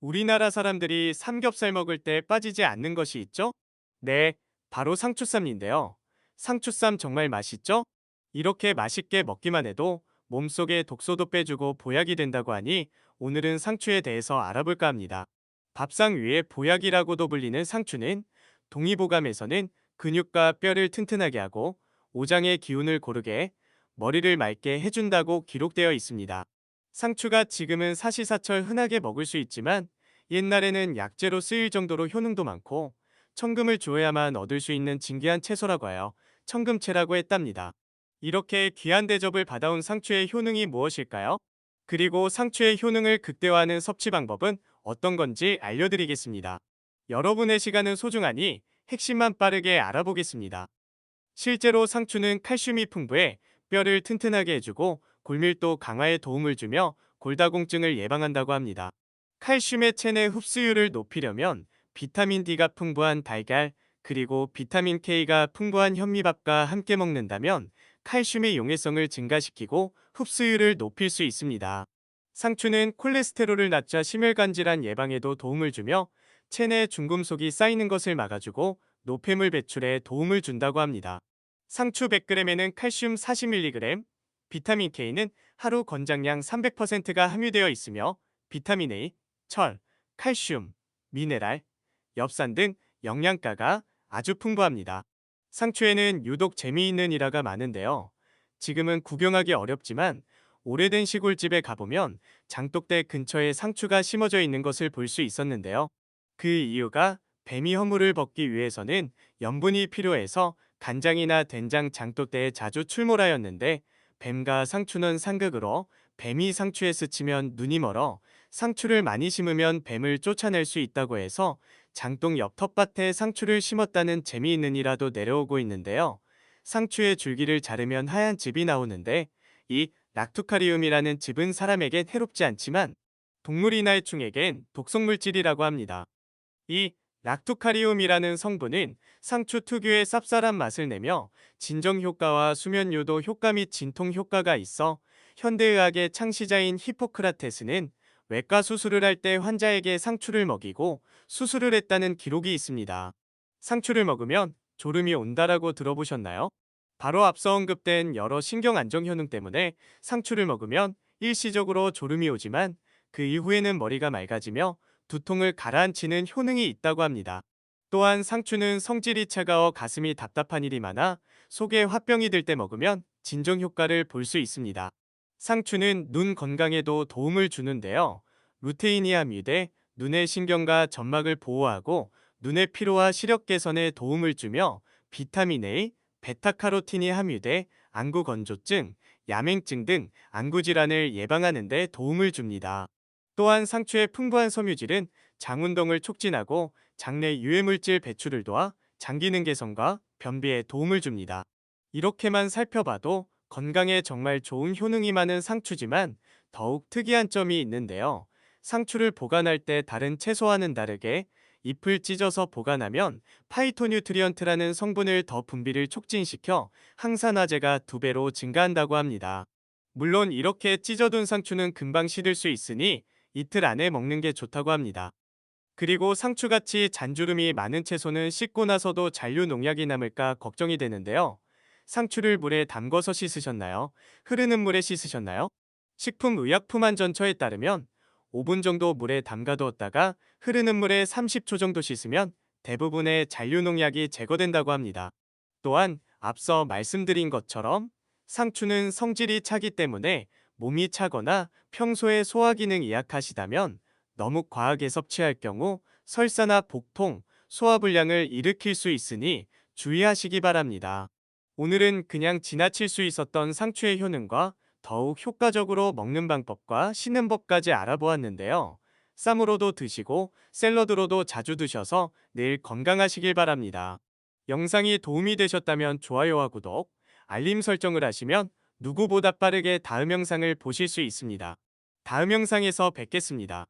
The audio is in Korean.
우리나라 사람들이 삼겹살 먹을 때 빠지지 않는 것이 있죠? 네, 바로 상추쌈인데요. 상추쌈 정말 맛있죠? 이렇게 맛있게 먹기만 해도 몸속에 독소도 빼주고 보약이 된다고 하니 오늘은 상추에 대해서 알아볼까 합니다. 밥상 위에 보약이라고도 불리는 상추는 동의보감에서는 근육과 뼈를 튼튼하게 하고 오장의 기운을 고르게 해 머리를 맑게 해준다고 기록되어 있습니다. 상추가 지금은 사시사철 흔하게 먹을 수 있지만 옛날에는 약재로 쓰일 정도로 효능도 많고 청금을 주어야만 얻을 수 있는 진귀한 채소라고 하여 청금채라고 했답니다. 이렇게 귀한 대접을 받아온 상추의 효능이 무엇일까요? 그리고 상추의 효능을 극대화하는 섭취 방법은 어떤 건지 알려드리겠습니다. 여러분의 시간은 소중하니 핵심만 빠르게 알아보겠습니다. 실제로 상추는 칼슘이 풍부해 뼈를 튼튼하게 해주고 골밀도 강화에 도움을 주며 골다공증을 예방한다고 합니다. 칼슘의 체내 흡수율을 높이려면 비타민 D가 풍부한 달걀, 그리고 비타민 K가 풍부한 현미밥과 함께 먹는다면 칼슘의 용해성을 증가시키고 흡수율을 높일 수 있습니다. 상추는 콜레스테롤을 낮춰 심혈관 질환 예방에도 도움을 주며 체내 중금속이 쌓이는 것을 막아주고 노폐물 배출에 도움을 준다고 합니다. 상추 100g에는 칼슘 40mg, 비타민 K는 하루 권장량 300%가 함유되어 있으며 비타민 A, 철, 칼슘, 미네랄, 엽산 등 영양가가 아주 풍부합니다. 상추에는 유독 재미있는 일화가 많은데요. 지금은 구경하기 어렵지만 오래된 시골집에 가보면 장독대 근처에 상추가 심어져 있는 것을 볼 수 있었는데요. 그 이유가 뱀이 허물을 벗기 위해서는 염분이 필요해서 간장이나 된장 장독대에 자주 출몰하였는데 뱀과 상추는 상극으로 뱀이 상추에 스치면 눈이 멀어 상추를 많이 심으면 뱀을 쫓아낼 수 있다고 해서 장동 옆 텃밭에 상추를 심었다는 재미있는 일화도 내려오고 있는데요. 상추의 줄기를 자르면 하얀 즙이 나오는데 이 락투카리움이라는 즙은 사람에겐 해롭지 않지만 동물이나 해충에겐 독성물질이라고 합니다. 이 락투카리움이라는 성분은 상추 특유의 쌉쌀한 맛을 내며 진정 효과와 수면 유도 효과 및 진통 효과가 있어 현대의학의 창시자인 히포크라테스는 외과 수술을 할 때 환자에게 상추를 먹이고 수술을 했다는 기록이 있습니다. 상추를 먹으면 졸음이 온다라고 들어보셨나요? 바로 앞서 언급된 여러 신경 안정 효능 때문에 상추를 먹으면 일시적으로 졸음이 오지만 그 이후에는 머리가 맑아지며 두통을 가라앉히는 효능이 있다고 합니다. 또한 상추는 성질이 차가워 가슴이 답답한 일이 많아 속에 화병이 들 때 먹으면 진정 효과를 볼 수 있습니다. 상추는 눈 건강에도 도움을 주는데요. 함유돼 눈의 신경과 점막을 보호하고 눈의 피로와 시력 개선에 도움을 주며 비타민 A, 베타카로틴이 함유돼 안구 건조증, 야맹증 등 안구 질환을 예방하는 데 도움을 줍니다. 또한 상추의 풍부한 섬유질은 장운동을 촉진하고 장내 유해물질 배출을 도와 장기능 개선과 변비에 도움을 줍니다. 이렇게만 살펴봐도 건강에 정말 좋은 효능이 많은 상추지만 더욱 특이한 점이 있는데요. 상추를 보관할 때 다른 채소와는 다르게 잎을 찢어서 보관하면 파이토뉴트리언트라는 성분을 더 분비를 촉진시켜 항산화제가 두 배로 증가한다고 합니다. 물론 이렇게 찢어둔 상추는 금방 시들 수 있으니 이틀 안에 먹는 게 좋다고 합니다. 그리고 상추같이 잔주름이 많은 채소는 씻고 나서도 잔류 농약이 남을까 걱정이 되는데요. 상추를 물에 담궈서 씻으셨나요? 흐르는 물에 씻으셨나요? 식품의약품안전처에 따르면 5분 정도 물에 담가두었다가 흐르는 물에 30초 정도 씻으면 대부분의 잔류농약이 제거된다고 합니다. 또한 앞서 말씀드린 것처럼 상추는 성질이 차기 때문에 몸이 차거나 평소에 소화 기능이 약하시다면 너무 과하게 섭취할 경우 설사나 복통, 소화불량을 일으킬 수 있으니 주의하시기 바랍니다. 오늘은 그냥 지나칠 수 있었던 상추의 효능과 더욱 효과적으로 먹는 방법과 씻는 법까지 알아보았는데요. 쌈으로도 드시고 샐러드로도 자주 드셔서 늘 건강하시길 바랍니다. 영상이 도움이 되셨다면 좋아요와 구독, 알림 설정을 하시면 누구보다 빠르게 다음 영상을 보실 수 있습니다. 다음 영상에서 뵙겠습니다.